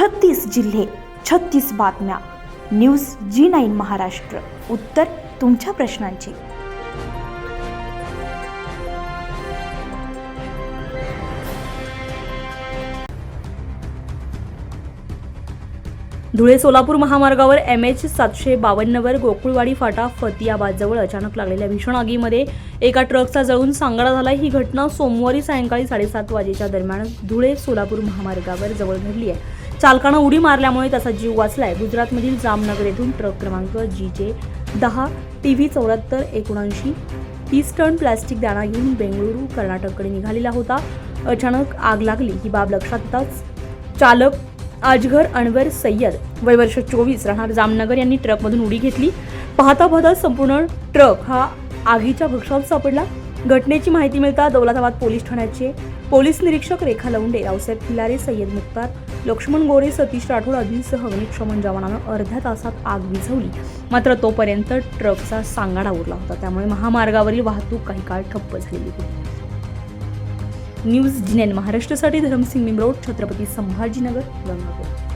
छत्तीस जिल्हे छत्तीस बातम्या. News G nine Maharashtra. उत्तर तुमच्या प्रश्नांची. धुळे सोलापूर महामार्गावर एम एच सातशे बावन्नवर गोकुळवाडी फाटा फतियाबादजवळ अचानक लागलेल्या भीषण आगीमध्ये एका ट्रकचा जळून सांगाडा झाला. ही घटना सोमवारी सायंकाळी साडेसात वाजेच्या दरम्यान धुळे सोलापूर महामार्गावर जवळ घडली आहे. चालकानं उडी मारल्यामुळे त्याचा जीव वाचलाय. गुजरातमधील जामनगर येथून ट्रक क्रमांक जी जे दहा टी व्ही चौऱ्याहत्तर एकोणऐंशी तीस टन प्लॅस्टिक दाणा घेऊन बेंगळुरू कर्नाटककडे निघालेला होता. अचानक आग लागली. ही बाब लक्षात येताच चालक अजगर अनवर सय्यद वय वर्ष चोवीस राहणार जामनगर यांनी ट्रकमधून उडी घेतली. पाहता पाहता संपूर्ण ट्रक हा आगीच्या भक्षात सापडला. घटनेची माहिती मिळता दौलताबाद पोलीस ठाण्याचे पोलीस निरीक्षक रेखा लवंडे रावसाहेब खिलारे सय्यद मुक्तार लक्ष्मण गोरे सतीश राठोड आदींसह अग्निशमन जवानानं अर्ध्या तासात आग विझवली. मात्र तोपर्यंत ट्रकचा सांगाडा उरला होता. त्यामुळे महामार्गावरील वाहतूक काही काळ ठप्प झालेली होती. न्यूज जिनेन महाराष्ट्रासाठी धरमसिंग मिमरोड छत्रपती संभाजीनगर गंगापूर.